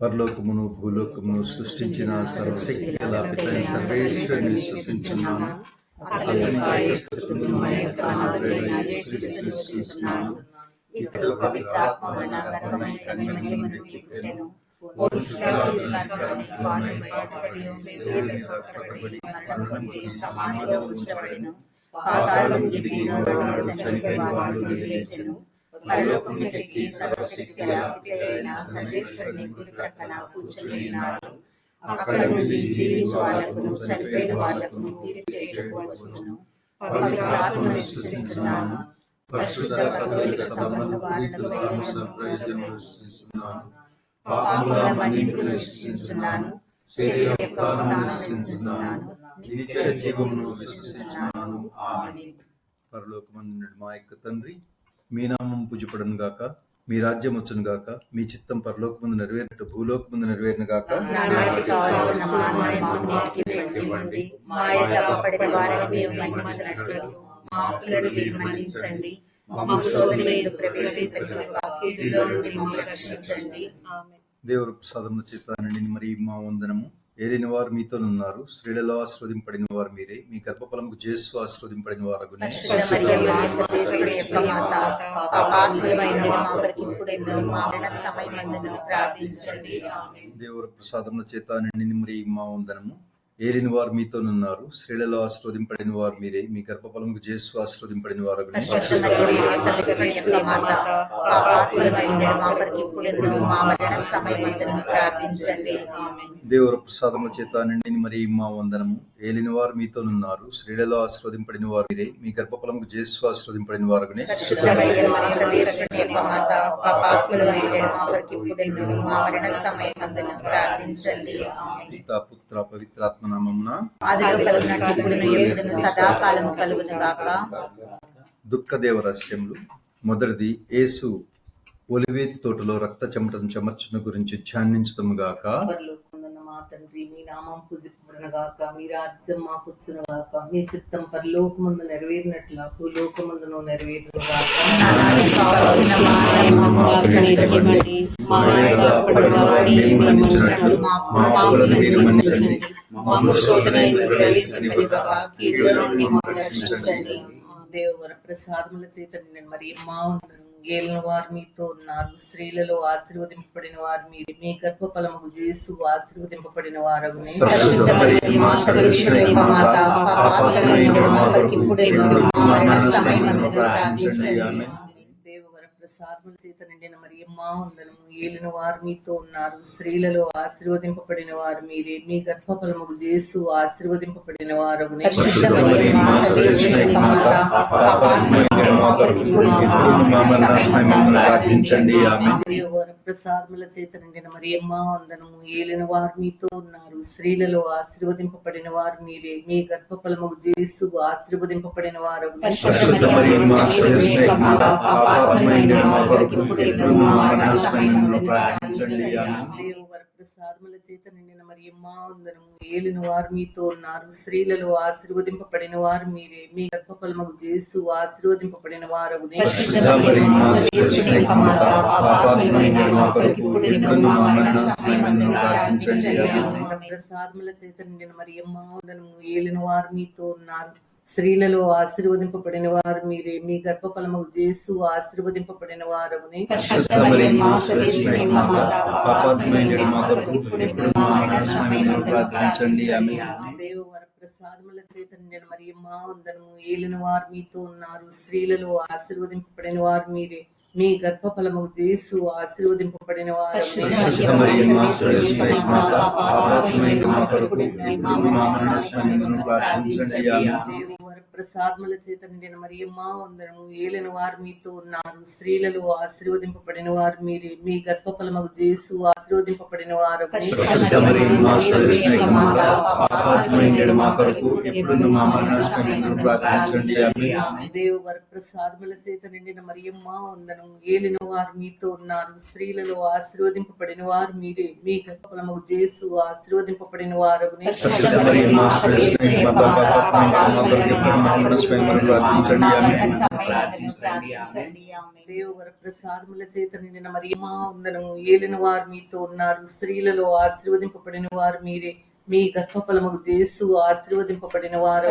పరలోకమును భూలోకమును సృష్టించిన సర్వశక్తి గల పితని సర్వేశ్వరుని సృష్టించున్నాను అతని ఇప్పుడు పవిత్రాత్మ వలన గర్భమైన కన్యమని పుట్టెను. సమాధిలో ఉంచబడెను. పాతాళం చనిపోయిన వాడు లేచెను. సర్వశక్తి గల సర్వేశ్వరుని కుడి ప్రక్కన కూర్చుని ఉన్నారు అక్కడ నుండి జీవించే వాళ్ళకును చనిపోయిన వాళ్ళకును తీర్పు చేయుటకు వచ్చును. పవిత్ర ఆత్మను విశ్వసిస్తున్నాను. పరిశుద్ధ కథోలిక సంబంధ వార్తలు పాపముల మన్నింపును విశ్వసిస్తున్నాను శరీర యొక్క విశ్వసిస్తున్నాను నిత్య జీవమును విశ్వసిస్తున్నాను ఆమేన్ పరలోకమందు మా యొక్క తండ్రి మీ నామం పూజపడను గాక మీ రాజ్యం వచ్చును గాక మీ చిత్తం పరలోకమందు నెరవేరినట్టు భూలోకమందు నెరవేరును గాక. దేవుడు ప్రసాదముల చేత మరి మా వందనము. ఏలిన వారు మీతో ఉన్నారు స్త్రీలలో ఆశీర్వదింపడిన వారు మీరే. మీ గర్భఫలముకు జేసు ఆశీర్వదింపడిన వారు. దేవుడు ప్రసాదముల చేత నిండిన మరి మా వందనము. ఏలిన వారు మీతో ఉన్నారు స్త్రీలలో ఆశీర్వదింపడిన వారు మీరే. మీ గర్భఫలముకు జేసు ఆశీర్వదింపడిన వారు. దేవుడు ప్రసాదముల చేత నిండిన మరి మా వందనము. ఏలిన వారు మీతో ఉన్నారు స్త్రీలలో ఆశీర్వదింపడిన వారు మీరే. మీ గర్భఫలముకు జేసు ఆశీర్వదింపడిన వారు పుత్ర పవిత్రాత్మ నామమున ఆదిలో కలిగినట్టు ఇప్పుడు యేసును సదాకాలము కలుగును గాక. దుఃఖ దేవరహస్యములు మొదటిది యేసు ఒలివేతి తోటలో రక్త చెమటను చెమర్చున గురించి ధ్యానించదము గాక. పరలోకమున్న మా తండ్రి మీ నామం పూజింపబడనగాక మీ రాజ్యం మాకు వచ్చునుగాక మీ చిత్తం పరలోకముందు నెరవేరినట్ల భూలోకముందును నెరవేరునుగాక నానాటికి కావలసిన మానవ మాకు ఇవ్వండి. మా యొక్క అప్పటి వారిని మేము మన్నించినట్లు మా పాపములను మీరు మన్నించండి. మాకు శోధన ఎందు ప్రవేశింపనివ్వక కీడులో నుండి మమ్మల్ని రక్షించండి దేవర ప్రసాదముల చేత నిన్న మరి మా ఉందరు ఏలిన వారు మీతో ఉన్నారు. స్త్రీలలో ఆశీర్వదింపబడిన వారు మీరు. మీ గర్భఫలము చేసు ఆశీర్వదింపబడిన వారు పరిశుద్ధ మరియమ్మ, ప్రసాదముల చేత నిండిన మరి మా వందనము. ఏలిన వారు మీతో ఉన్నారు. స్త్రీలలో ఆశీర్వదింపబడిన వారు మీరే మీ గర్భఫలముకు చేసు ఆశీర్వదింపబడిన వారు ప్రసాదముల చేత నిండిన మరి మా వందనము. ఏలిన వారు మీతో ఉన్నారు. స్త్రీలలో ఆశీర్వదింపబడిన వారు మీరే మీ గర్భఫలముకు చేసు ఆశీర్వదింపబడిన వారు కొరకు ఇప్పుడు మా మరణ సమయమందును ప్రార్థించండి ఆమేన్. దేవవర ప్రసాదముల చేత నిండిన మరి మా వందనము ఏలిన వారు మీతో ఉన్నారు స్త్రీలలో ఆశీర్వదింపబడిన వారు మీరే మీ గర్భఫలముకు చేసు ఆశీర్వదింపబడిన వారు. ప్రసాదముల చేత నిండిన మరి మా వందనము ఏలిన వారు మీతో ఉన్నారు స్త్రీలలో ఆశీర్వదింపబడిన వారు మీరే. మీ గర్భఫలముకు చేసు ఆశీర్వదింపబడిన వారు. దేవవర ప్రసాదముల చేత నిండిన మరి మా వందనము ఏలిన వారు మీతో ఉన్నారు. స్త్రీలలో ఆశీర్వదింపబడిన వారు మీరే. మీ గర్భఫలము చేసు ఆశీర్వదింపబడిన వారు మరియమ్మ, ప్రసాదముల చేత నిండిన మరి మా వందనము ఏలిన వారు మీతో ఉన్నారు. స్త్రీలలో ఆశీర్వదింపబడిన వారు మీరే. మీ గర్భఫలము చేసు ఆశీర్వదింపబడిన వారు మరియమ్మ, ఆమేన్. దేవవర ప్రసాదముల చేత నిండిన మరియమ్మ వందనం ఏలిన వారు మీతో ఉన్నారు. స్త్రీలలో ఆశీర్వదింపబడిన వారు మీరే. మీ గర్భఫలము చేసు ఆశీర్వదింపబడిన వారు మా మా ప్రసాదముల చేత నిండిన మరియమ్మా వందనము. ఏలిన వారు మీతో ఉన్నారు. స్త్రీలలో ఆశీర్వదింపబడిన వారు మీరే. మీ గర్భఫలముకు చేస్తూ ఆశీర్వదింపబడిన వారు.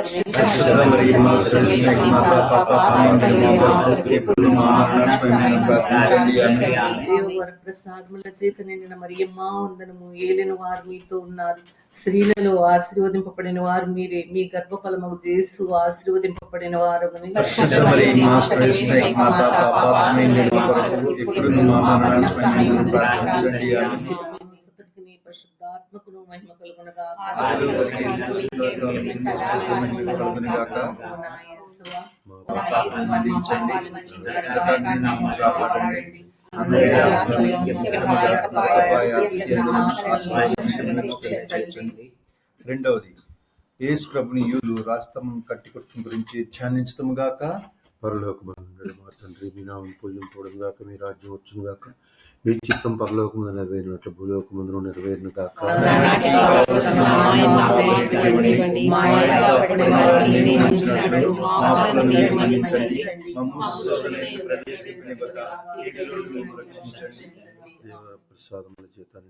ప్రసాదముల చేత నిండిన మరియమ్మా వందనము ఏలిన వారు. మీతో ఉన్నారు స్త్రీలలో ఆశీర్వదింపబడిన వారు మీరే మీ గర్భఫలముకు చేస్తూ ఆశీర్వదింపబడిన వారు మహిమ కలుగునగా. రెండవది యేసు ప్రభుని యూదు రాస్తవం కట్టికొట్టడం గురించి ధ్యానించడం గాక పరలోకమందుడు మా తండ్రి మీ నామం పూజింపడం గాక మీ రాజ్యం వచ్చును గాక మీ చిత్తం పరలోకముందు నెరవేరినట్లు భూలోకముందు నెరవేరును కాక నానాటికి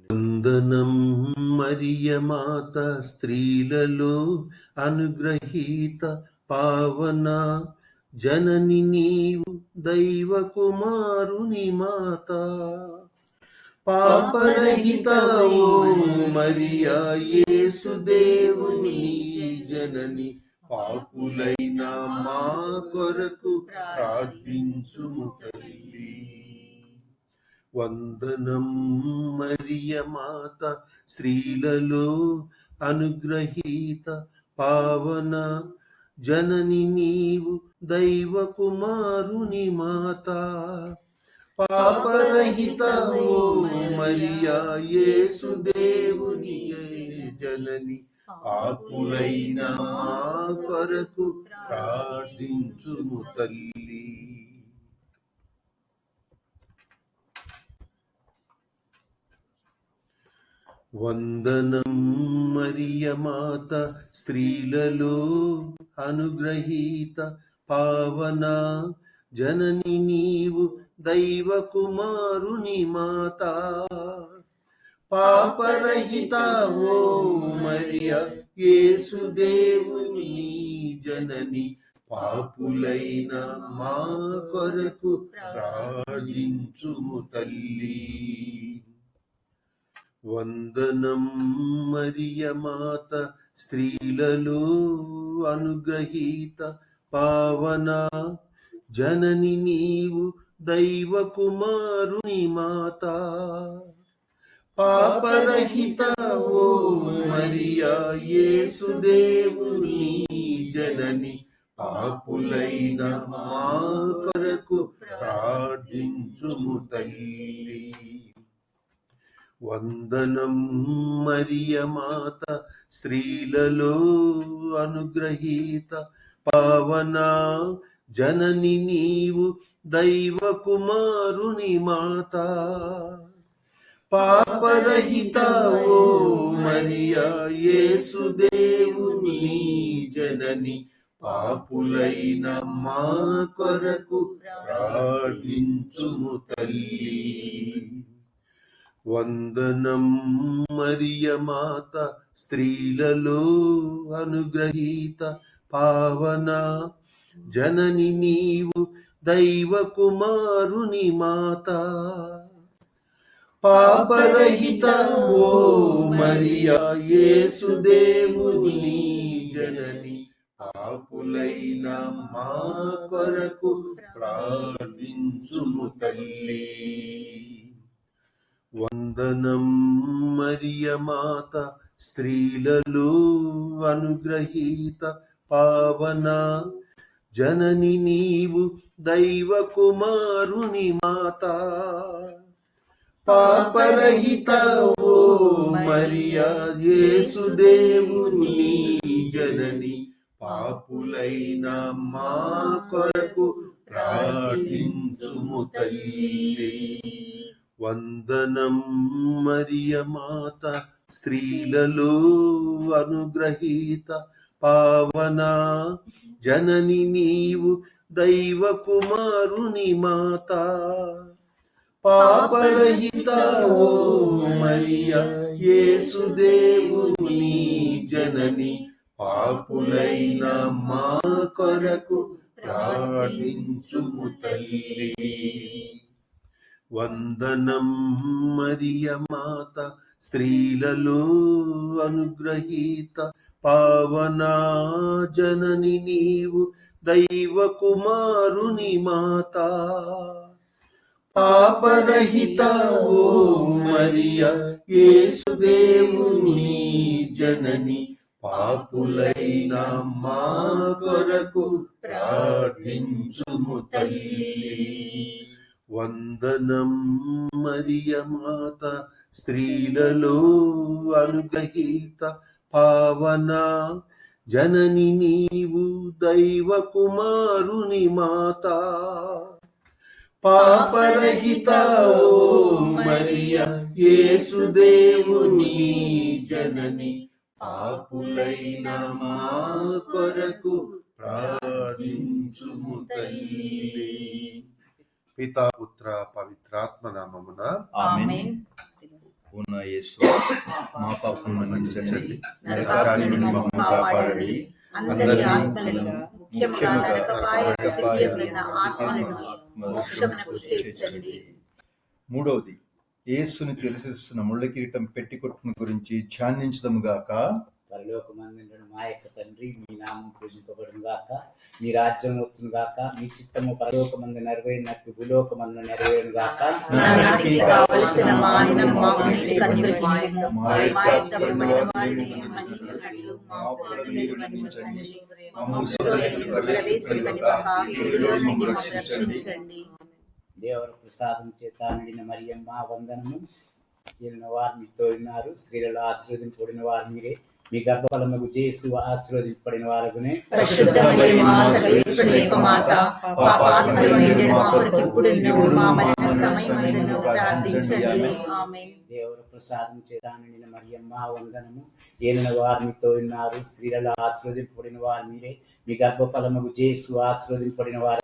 వందనం మరియ మాత స్త్రీలలో అనుగ్రహీత పావన. జనని నీవు దైవ కుమారుని మాత. పాపరహిత ఓ మరియా యేసు దేవుని జనని. పాపులైన మా కొరకు ప్రార్థించుము తల్లి. వందనం మరియ మాత స్త్రీలలో అనుగ్రహీత పావన జనని నీవు దైవ కుమారుని మాత. పాపరహిత ఓ మరియా యేసు దేవుని జనని ఆకులైన మా కొరకు ప్రార్థించుము తల్లి. వందనం మరియ మాత స్త్రీలలో అనుగ్రహీత పావన జనని నీవు దైవ కుమారుని మాత. పాపరహిత ఓ మరియ యేసు దేవుని జనని పాపులైన మా కొరకు ప్రార్థించుము తల్లి. వందనం మరియ మాత స్త్రీలలో అనుగ్రహీత పావన జనని నీవు దైవ కుమారుని మాత. పాపరహిత ఓ మరియా యేసు జనని పాపులైన మా కొరకు ప్రార్థించుము తల్లి. వందనం మరియ మాత స్త్రీలలో అనుగ్రహీత పావన జనని నీవు దైవ కుమారుని మాత. పాపరహిత ఓ మరియా యేసు దేవుని జనని పాపులైన మా కొరకు ప్రార్థించుము తల్లి. వందనం మరియ మాత స్త్రీలలో అనుగ్రహీత పావన జనని నీవు దైవ కుమారుని మాత. పాపరహిత ఓ మరియా యేసు దేవుని జనని. పాపులైన మా కొరకు ప్రార్థించుము తల్లి. వందనం మరియ మాత స్త్రీలలో అనుగ్రహీత పావన జనని నీవు దైవ కుమారుని మాత. పాపరహిత ఓ మరియా యేసు దేవుని జనని పాపులైన మా కొరకు ప్రార్థించుము తల్లి. వందనం మరియ మాత స్త్రీలలో అనుగ్రహీత పావనా జనని నీవు దైవ కుమారుని మాత. పాపరహిత ఓ మరియ యేసుదేవుని జనని పాపులైన మా కొరకు ప్రార్థించుము తల్లి. వందనం మరియ మాత స్త్రీలలో అనుగ్రహీత పావనా జనని నీవు దైవ కుమారుని మాత. పాపరహిత ఓ మరియ యేసుదేవుని జనని పాపులైన మా కొరకు ప్రార్థించుము తల్లి. వందనం మరియ మాత స్త్రీలలో అనుగ్రహీత పావన. జనని నీవు దైవ కుమారుని మాత. పాపరహిత మరియ యేసుదేవుని జనని పాపులైన మా కొరకు ప్రార్థించుము తల్లి. పితా పుత్ర పవిత్రాత్మ నామమున ఆమేన్. పూర్ణ యేసు మా పాపం మన్నించండి నరకాన్ని నుండి మమ్మల్ని కాపాడండి. అందరి ఆత్మలను ముఖ్యంగా నరకపాయ స్థితియమైన ఆత్మలను మోక్షమునకు చేర్చండి. మూడవది యేసుని తెలిసిస్తున్న ముళ్ళ కిరీటం పెట్టి కొట్టును గురించి ధ్యానించదము గాక పరలోకమందుండు మా యొక్క తండ్రి మీ నామం పూజింపబడును గాక. మీ రాజ్యం వచ్చును గాక. మీ చిత్తము పరలోకమందు నెరవేరినట్టు భూలోకమందు నెరవేరును గాక. దేవర ప్రసాదం చేత నిండిన మరియమ్మ వందనము. వారు మీతో ఉన్నారు స్త్రీలలో ఆశీర్వదింపబడిన వారు మీరే. మీ గర్భఫలముకు చేసు ఆశీర్వదింపబడిన ఆమేన్. దేవర ప్రసాదం నిండిన మరియమ్మ వందనము. ఏలిన వారు మీతో ఉన్నారు. స్త్రీలలో ఆశీర్వదింపబడిన వారు మీరే మీ గర్భఫలముకు చేసు ఆశీర్వదింపబడిన వారు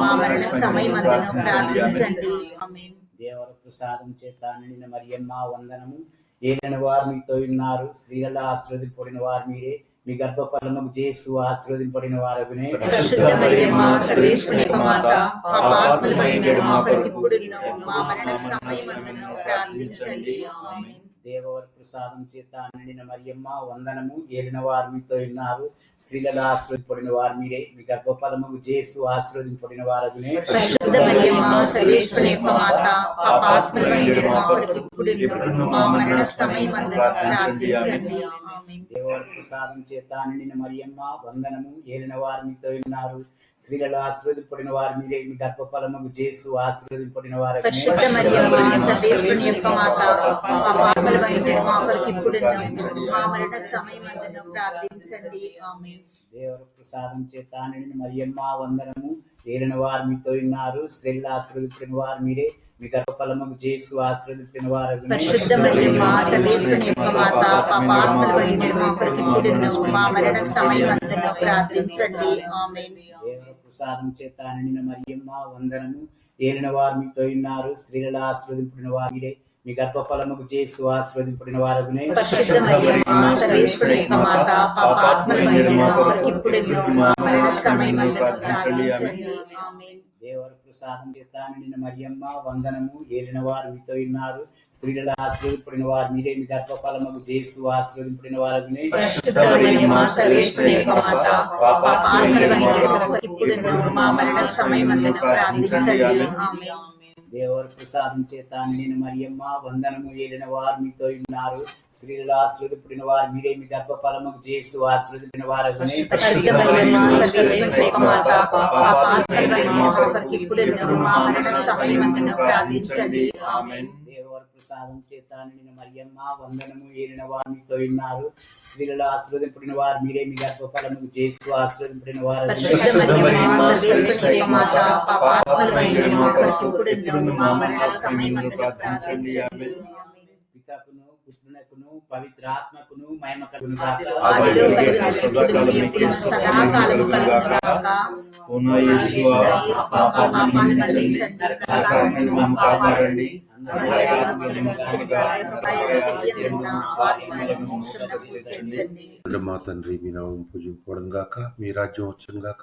మా మరణ ప్రార్థించండి. దేవర ప్రసాదం చేత నిండిన మరియమ్మ వందనము. ఏదైన వారు మీతో ఉన్నారు స్త్రీల ఆశీర్వదింపడిన వారు మీరే. మీ గర్భఫలముకు చేసు ఆశీర్వదింపడిన వారు పరిశుద్ధ మా కొరకు ఇప్పుడును మా మరణ సమయమందును ప్రార్థించండి ఆమేన్ దేవవర ప్రసాదం చేత నిండిన మరియమ్మ వందనము ఏలిన వారు మీతో ఉన్నారు స్త్రీలలో ఆశీర్వదింపబడిన వారు మీరే. మీ గర్భఫలముకు చేసు ఆశీర్వదింపబడిన వారునే పరిశుద్ధ మరియమ్మ సర్వేశ్వరుని యొక్క మాత పాపాత్మలు నిండిన మా కొరకు ఇప్పుడును మా మరణ సమయమందును ప్రార్థించండి. ఆమేన్ దేవవర ప్రసాదం చేత నిండిన మరియమ్మ వందనము ఏలిన వారు మీతో ఉన్నారు. స్త్రీలలో ఆశీర్వదింపబడిన వారు మీరే. మీ గర్భఫలముకు చేసు ఆశీర్వదింపబడిన వారు దేవర ప్రసాదం చేత నిండిన మరియమ్మ వందనము ఏలిన వారు మీతో ఉన్నారు. స్త్రీలలో ఆశీర్వదింపబడిన వారు మీరే. మీ గర్భఫలముకు చేసు ఆశీర్వదింపబడిన వారు పరిశుద్ధ మరియమ్మ సర్వేశ్వరుని యొక్క మాత పాపాత్మలు నిండిన మా కొరకు ఇప్పుడును మా మరణ సమయమందును ప్రార్థించండి. ఆమేన్. దేవర ప్రసాదం చేత మరియమ్మ వందనము. ఏలిన వారు మీతో ఉన్నారు. స్త్రీలలో ఆశీర్వదింపడిన వారు మీరే మీ గర్భఫలముకు చేసు ఆశీర్వదింపడిన వారునే పరిశుద్ధ ప్రసాదం చేత నిండిన మరియమ్మ వందనము ఏలిన వారు మీతో ఉన్నారు స్త్రీలలో ఆశీర్వదింపడిన వారు మీరే మీ గర్భఫలముకు చేసు ఆశీర్వదింపడిన వారునే దేవర ప్రసాదం చేత నిండిన మరియమ్మ వందనము ఏలిన వారు మీతో ఉన్నారు. స్త్రీలలో ఆశీర్వదింపడిన వారు మీరే మీ గర్భఫలముకు చేసు ఆశీర్వదింపిన వారునే పరిశుద్ధ మరియమ్మ సర్వేశ్వరుని యొక్క మాత పాపాత్మలు నిండిన మా కొరకు ఇప్పుడును మా మరణ సమయమందును ప్రార్థించండి. ఆమేన్. దేవర ప్రసాదం చేత నిండిన మరియమ్మ వందనము ఏలిన వారు మీతో ఉన్నారు. స్త్రీలలో ఆశీర్వదింపడిన వారు మీరే మీ గర్భఫలముకు చేసు ఆశీర్వదింపడిన వారు మా పితకును పుత్రునకును పవిత్రాత్మకును మహిమ కలుగును ఆదిలో గాక. ఆదిలో ఆదిలో కలిగిన సదాకాలం ఇప్పుడు సదాకాలం కలుగుగాక. పునః యేసువా, యేసు మా కాపాడండి. తండ్రి మీ నామం పూజింపబడం గాక మీ రాజ్యం వచ్చును గాక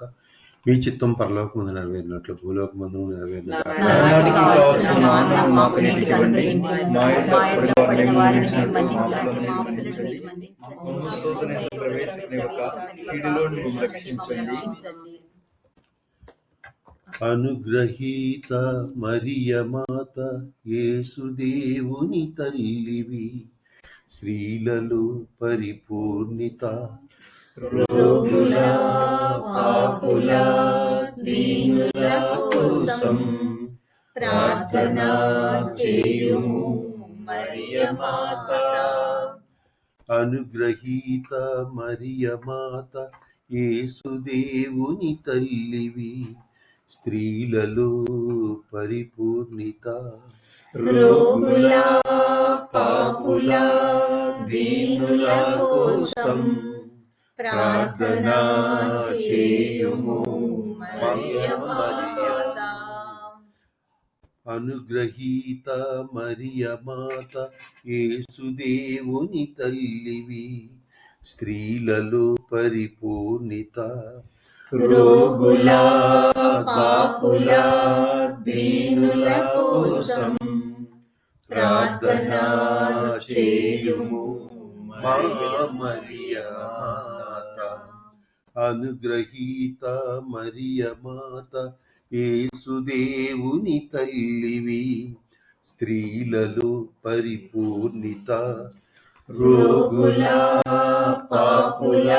మీ చిత్తం పరలోక ముందు నెరవేరినట్లు భూలోక ముందు నెరవేరిన గాక. నానాటికి కావలసిన మానవ మాకు నేటికి అనుగ్రహించండి. మా యొద్ద పడిన వారిని మన్నించండి. మా అప్పులను మన్నించండి. మమ్మల్ని శోధనలో ప్రవేశపెట్టనివ్వక, కీడులో నుండి రక్షించండి. రక్షించండి. అనుగ్రహీత మరియ మాత యేసుదేవుని తల్లివి స్త్రీలలో పరిపూర్ణిత రోగుల, పాపుల, దీనుల కోసం ప్రార్థన చేయుము మరియ మాత. అనుగ్రహీత మరియ మాత యేసుదేవుని తల్లివి స్త్రీలలో పరిపూర్ణిత. రోగుల పాపుల దీనుల కోసం ప్రార్థన చేయుము అనుగ్రహీత మరియ మాత యేసుదేవుని తల్లివి స్త్రీలలో పరిపూర్ణిత. రోగుల పాపుల దీనుల కోసం ప్రార్థన చేయుము మరియ అనుగ్రహీత మరియ మాత యేసుదేవుని తల్లివి. స్త్రీలలో పరిపూర్ణిత రోగుల పాపుల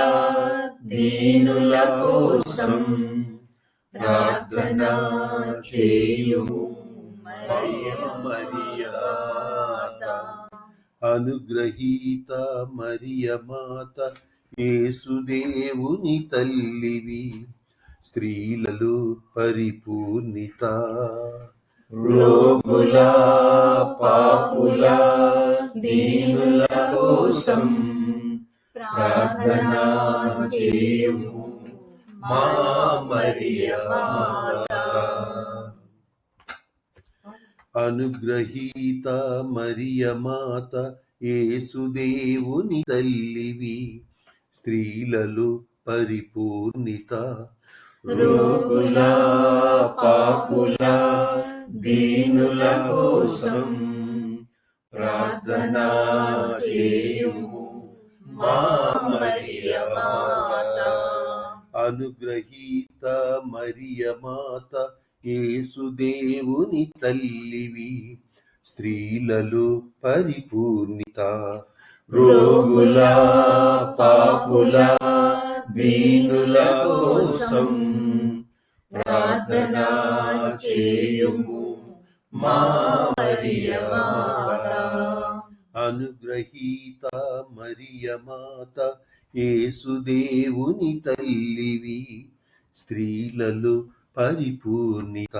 దీనుల కోసం ప్రార్థన చేయుము మరియ అనుగ్రహీత మరియ మాత యేసుదేవుని తల్లివి స్త్రీలలో పరిపూర్ణిత. రోగుల పాపుల దీనుల కోసం ప్రార్థన చేయము. మా మరియా అనుగ్రహీత మరియ మాత యేసుదేవుని తల్లివి స్త్రీలలో పరిపూర్ణిత. రోగుల పాపుల దీనుల కోసం ప్రార్థన చేయుము. మా మరియ మాత. అనుగ్రహీత మరియ మాత యేసుదేవుని తల్లివి. స్త్రీలలో పరిపూర్ణిత. రోగుల పాపుల దీనుల కోసం ప్రార్థన చేయుము. మా మరియ మాత. అనుగ్రహీత మరియ మాత యేసుదేవుని తల్లివి స్త్రీలలో పరిపూర్ణిత.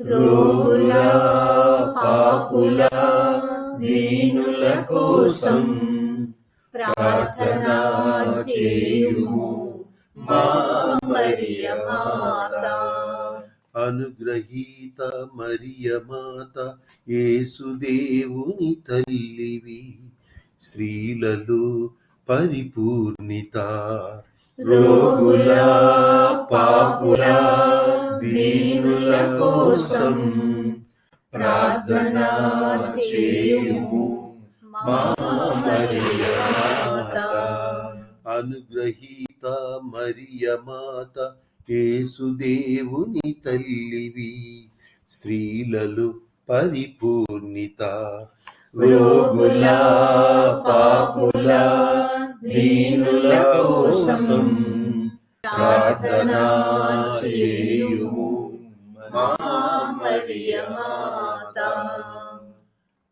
రోగుల యేసుదేవుని తల్లివి స్త్రీలలో పరిపూర్ణిత. రోగుల పాపుల దీనుల కోసం ప్రార్థన చేయుము. మా అనుగ్రహీత మరియ మాత యేసుదేవుని తల్లివి స్త్రీలలో పరిపూర్ణిత రోగుల పాపుల దీనుల కోసం ప్రార్థన చేయుము మా మరియ మాత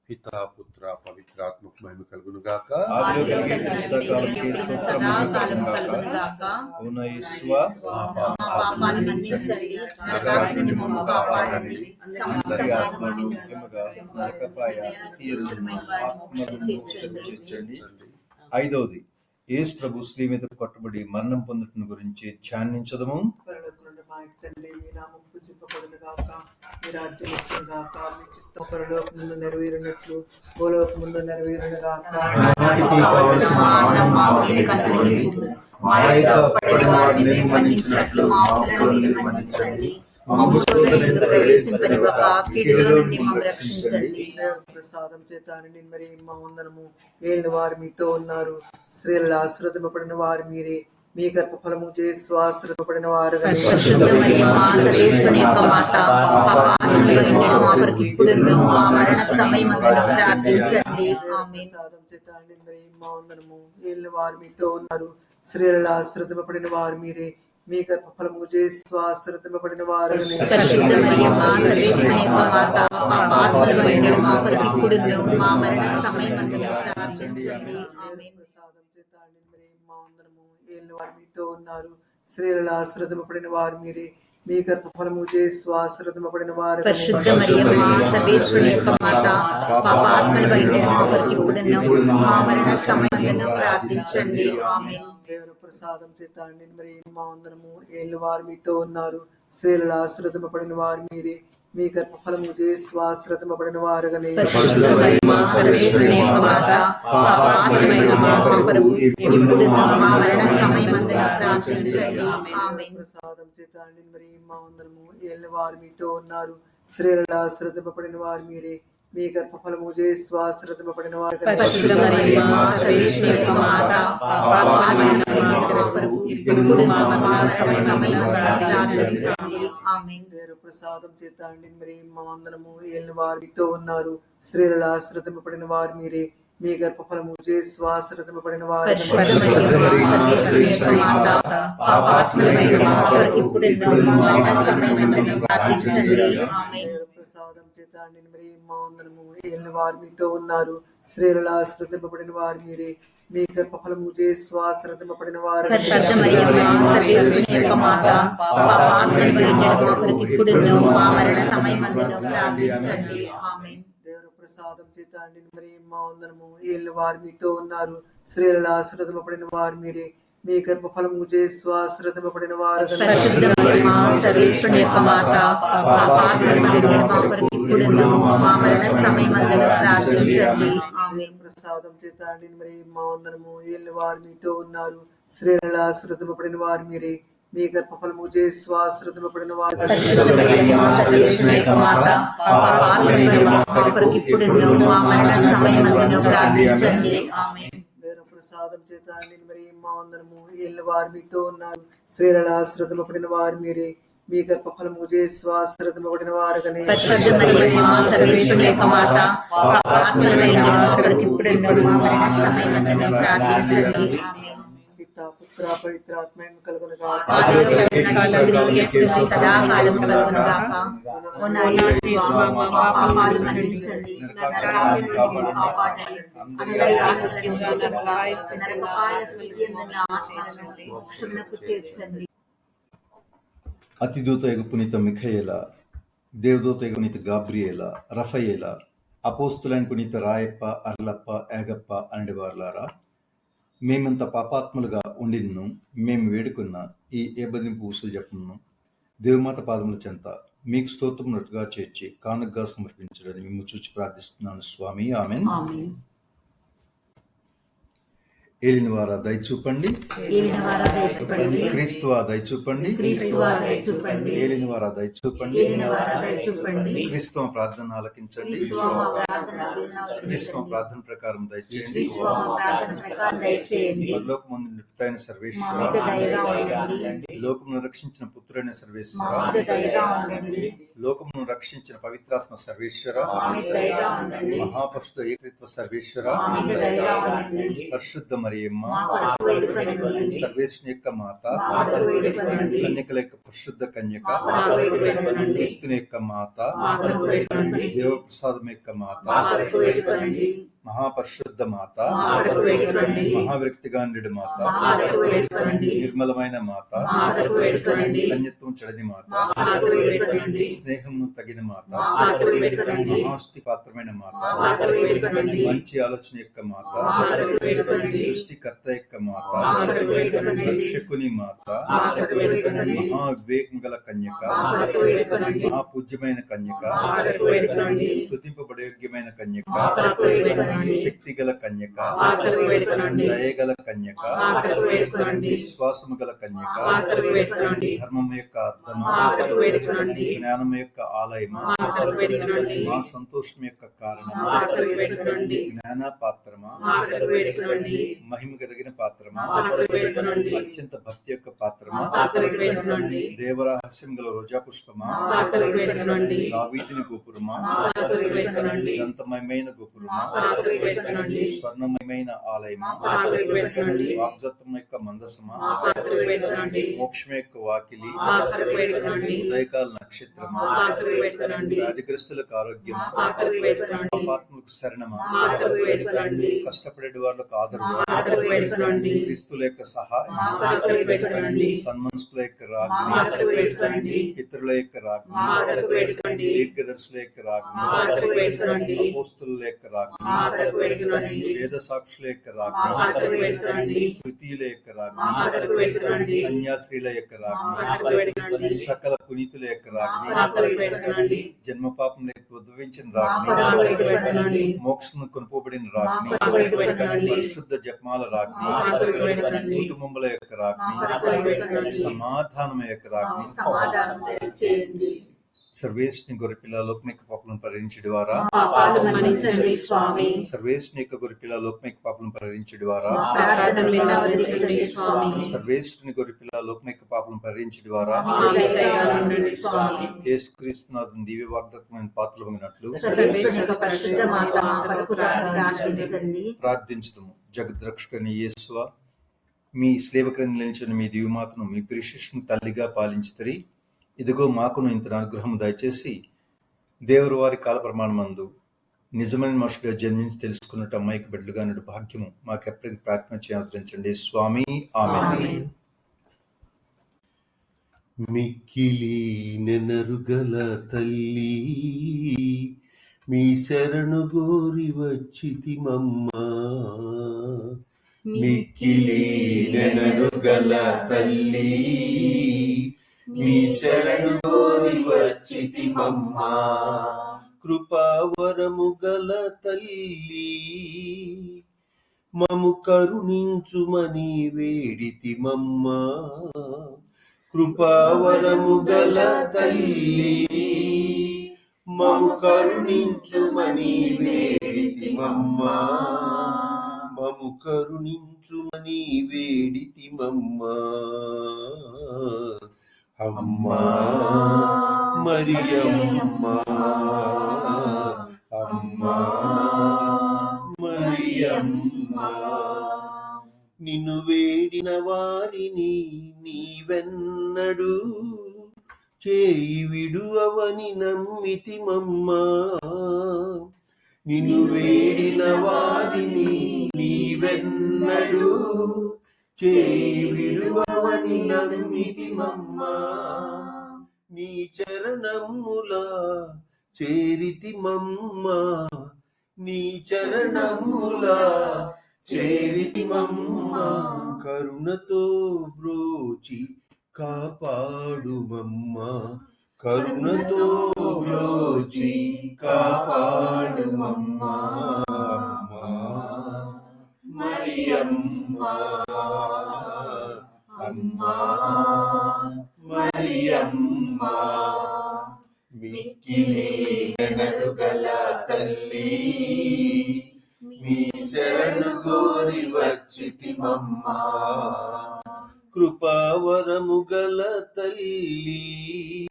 పిత పుత్ర పవిత్రాత్మకు మహిమ కలుగును గాక ఐదవది యేసు ప్రభు శ్రీ మీద కొట్టబడి మరణం పొందుతున్న గురించి ధ్యానించదము. మా తండ్రి మీ నామం పూజింపబడును గాక. మీ రాజ్యం వచ్చిన గాక. మీ చిత్తం పరలోకముందు నెరవేరినట్లు భూలోకముందు నెరవేరును గాక. ప్రసాదం చేత మరి మా వందనము. ఏలిన వారు మీతో ఉన్నారు. స్త్రీల ఆశ్రదింపబడిన వారు మీరే. మీ గర్భ ఫలము చేసి ఆశ్రదింపబడిన వారు మరణ ప్రార్థించండి వారు మీతో ఉన్నారు స్త్రీలలో ఆశ్రదింపబడిన వారు మీరే మీ గర్భ ఫలము చేసి ఆశ్రదింపబడిన వారు మా సర్వేశ్వరుని యొక్క మాత ఏలిన వారు మీతో ఉన్నారు. స్త్రీలలో ఆశ్రదింపబడిన వారు మీరే. మీ గర్భ ఫలము చేసి ఆశ్రదింపబడిన వారు పరిశుద్ధ మరియు మా సర్వేశ్వరుని యొక్క మాత పాపాత్మలు బయట మా కొరకు ఇప్పుడును మా మరణ సమయమందును ప్రార్థించండి. ఆమేన్. దేవుని ప్రసాదం చేత మరి మా ఏళ్ళు వారు మీతో ఉన్నారు. స్త్రీలలో ఆశ్రదింపబడిన వారు మీరే. మీ గర్భ ఫలము చేసి ఆశ్రదింపబడిన వారుగానే ప్రసాదం చేత మరి మా వందనము ఏళ్ళు వారు మీతో ఉన్నారు. స్త్రీలలో ఆశ్రదింపబడిన వారు మీరే. మీ గర్భ ఫలము చేసి ఆశ్రదింపబడిన వారు పరిశుద్ధ మరియు మా సర్వేశ్వరుని యొక్క మాత పాపాత్మలైన మా కొరకు ఇప్పుడును మా మరణ సమయమందును ప్రార్థించండి ఆమేన్ దేవుని ప్రసాదం మరి మా వందనము ఏళ్ళు వారు మీతో ఉన్నారు స్త్రీలలో వారు మీరే మీ గర్భ ఫలము చేసి ఆశ్రదింపబడిన వారు నిండి మరి మా వందనము ఏళ్ళు వారు మీతో ఉన్నారు. స్త్రీలలో ఆశ్రదింపబడిన వారు మీరే. మీ గర్భఫలము చేసి ఆశ్రదింపబడిన వారు దేవుని ప్రసాదం చేత నిండి మరి మా వందనము ఏళ్ళు వారు మీతో ఉన్నారు. స్త్రీలలో ఆశ్రదింపబడిన వారు మీరే. మీ గర్భఫలము చేసి ఆశ్రదింపబడిన వారు సర్వేశ్వరుని యొక్క మాత మా కొరకు ఇప్పుడును మా మరణ సమయమందును ప్రార్థించండి ప్రసాదం చేత నిండి మరి మా వందనము ఏళ్ళు వారు మీతో ఉన్నారు. స్త్రీలలో ఆశ్రదింపబడిన వారు మీరే. మీ గర్భఫలము ఆశ్రదింపబడిన వారు. మా మరణ సమయమందును ప్రార్థించండి. దేవుని ప్రసాదం చేత మరి మా వందనము ఏళ్ళ వారు మీతో ఉన్నారు శ్రీరాళాశ్రత్మ పడిన వారు మీరే మీ గర్భఫలము చేసి పడిన వారు పరిశుద్ధ మా మరణ ప్రార్థించండి. పిత పుత్ర పవిత్రాత్మ కలుగునుగా ఆదిలో కలిగినట్లు ఎప్పుడు సదాకాలం కలుగునుగాక. ఓ నా యేసు మా పాపాలు మన్నించండి నరకాగ్ని నుండి కాపాడండి అందరి నరకాయ స్థితియందున్న ఆత్మలను మోక్షమునకు చేర్చండి అతిదూత ఎగు పునీత మిఖయేల దేవదూత ఎగు పునీత గాబ్రియేల రఫయేల అపోస్తులైన పునీత రాయప్ప అర్లప్ప ఏగప్ప అనేవారులారా మేమంత పాపాత్ములుగా ఉండిను మేము వేడుకున్న ఈ ఏబదింపు ఊసులు చెప్పను దేవమాత పాదముల చెంత మీకు స్తోత్రమునట్టుగా చేర్చి కానుకగా సమర్పించడానికి మేము చూచి ప్రార్థిస్తున్నాను స్వామి. ఆమెన్. ఆమేన్ ఏలిన వారా దయచూపండి క్రీస్తువా దయచూపండి క్రీస్తువా దయచూపండి క్రీస్తువ ప్రార్థన ఆలకించండి క్రీస్తువా మా ప్రార్థన ప్రకారం దయచేయండి సర్వేశ్వర మీద ఉండండి. లోకమును రక్షించిన పుత్రుడైన సర్వేశ్వర లోకమును రక్షించిన పవిత్రాత్మ సర్వేశ్వర మా మీద దయగా ఉండండి. మహాపరిశుద్ధ ఏకత్వ సర్వేశ్వర పరిశుద్ధ మరియమ్మ సర్వేశ్వని యొక్క మాత కన్యకల యొక్క పరిశుద్ధ కన్యక క్రీస్తుని యొక్క మాత దేవప్రసాదం యొక్క మాత మహాపరిశుద్ధ మాత మా కొరకు వేడుకొనండి మహావ్యక్తిగాండు మాత మా కొరకు వేడుకొనండి నిర్మలమైన మాత మా కొరకు వేడుకొనండి కన్యత్వం చెడని మాత మా కొరకు వేడుకొనండి స్నేహం తగిన మాత మా కొరకు వేడుకొనండి మహాస్తి పాత్రమైన మాత మా కొరకు వేడుకొనండి మంచి ఆలోచన యొక్క మాత మా కొరకు వేడుకొనండి సృష్టికర్త యొక్క మాత మా కొరకు వేడుకొనండి రక్షకుని మాత మా కొరకు వేడుకొనండి మహా వివేకం గల కన్యక మా కొరకు వేడుకొనండి మహాపూజ్యమైన కన్యక మా కొరకు వేడుకొనండి స్తుతింపబడయోగ్యమైన కన్యక మా కొరకు వేడుకొనండి శక్తి గల కన్యక దయగల కన్యక విశ్వాసము గల కన్యక ధర్మం యొక్క వేడుకొనండి జ్ఞానం యొక్క ఆలయమా మా సంతోషం యొక్క వేడుకొనండి జ్ఞాన పాత్రమా మహిమ కలిగిన పాత్రమా అత్యంత భక్తి యొక్క పాత్రమా దేవరహస్యం గల రోజా పుష్పమా దావీదిని గోపురమా దంతమయమైన గోపురమా స్వర్ణమయమైన ఆలయమా వేడుకొనండి వాగ్దత్తం యొక్క మందసమా మోక్షం యొక్క వాకిలి ఉదయకాల నక్షత్రమా వ్యాధిగ్రస్తులకు ఆరోగ్యమా పాపాత్మకు శరణమా కష్టపడే వాళ్ళకు ఆదరణ క్రీస్తుల యొక్క సహాయం సన్మనసుల యొక్క రాజ్ఞి పితరుల యొక్క రాజ్ఞి దీర్ఘదర్శుల యొక్క రాజ్ఞి అపోస్తుల యొక్క రాజ్ఞి కొరకు వేద సాక్షుల యొక్క మా కొరకు శృతిల యొక్క మా కొరకు వేడుకొనండి కన్యాశ్రీల యొక్క మా కొరకు వేడుకొనండి సకల పునీతుల యొక్క మా రాజ్ఞి కొరకు జన్మ పాపం లేక ఉద్భవించిన మా కొరకు వేడుకొనండి రాజ్ఞి మోక్షం కొనుకోబడిన రాజ్ఞి మా కొరకు వేడుకొనండి పరిశుద్ధ జపమాల మా వేడుకొనండి కుటుంబముల యొక్క మా వేడుకొనండి సమాధానం యొక్క దయచేయండి సర్వేష్ని గొరిపిల్ల లోకమిక పాపలను పరిహరించడి వారా స్వామి. సర్వేష్ని యొక్క గొరిపిల్ల లోకమిక పాపలను పరిహరించడి వారా సర్వేష్ని గొరిపిల్ల లోకమిక పాపలను పరిహరించడి వారా యేసుక్రీస్తునాథుని దివ్య వాగ్దత్తమైన పాత్రలు ప్రార్థించండి. ప్రార్థించుదాము. జగద్రక్షకుని యేసువ మీ స్లేవక్రింద నిలిచిన మీ దివ్యమాతను మీ ప్రిశిష్ను తల్లిగా పాలించుతరి ఇదిగో మాకును ఇంత అనుగ్రహం దయచేసి దేవుడు వారి కాల ప్రమాణమందు నిజమైన మనుషులుగా జన్మించి తెలుసుకున్నట్టు అమ్మాయికి బిడ్డలుగా నడు భాగ్యము మాకు ఎప్పటికీ ప్రార్థన చేయాల్సించండి స్వామి ఆమె ఆమేన్. మిక్కిలి నెనరుగల తల్లి మీ శరణు గోరి వచ్చితిమమ్మ మిక్కిలి నెనరుగల తల్లి మీ శరణు గోరి వచ్చితిమమ్మ కృపావరము గల తల్లి మము కరుణించుమని వేడితిమమ్మ కృపావరము గల తల్లి మము కరుణించుమని వేడితిమమ్మ మము కరుణించుమని వేడితిమమ్మ అమ్మా మరియమ్మ అమ్మా మరియమ్మ. నిన్ను వేడిన వారిని నీవెన్నడు చేయి విడువవని నమ్మితిమమ్మ. నిన్ను వేడిన వారిని నీవెన్నడు చేయి విడువవని నమ్మితిమమ్మ నీ చరణముల చేరితి మమ్మ నీ చరణముల చేరితి మమ్మ కరుణతో బ్రోచి కాపాడు మమ్మ కరుణతో బ్రోచి కాపాడు మమ్మ మరియమ్మ అమ్మా మరియమ్మ. మిక్కిలి నెనరుగల తల్లి మీ శరణు గోరి వచ్చితిమమ్మ. కృపావరము గల తల్లి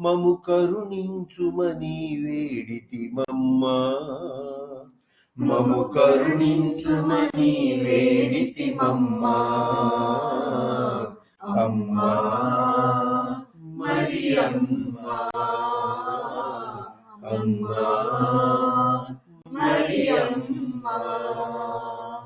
మము కరుణించుమని వేడితిమమ్మ. మము కరుణించుమని వేడితి మమ్మా. అమ్మా మరి అమ్మా. అమ్మా మరి అమ్మా.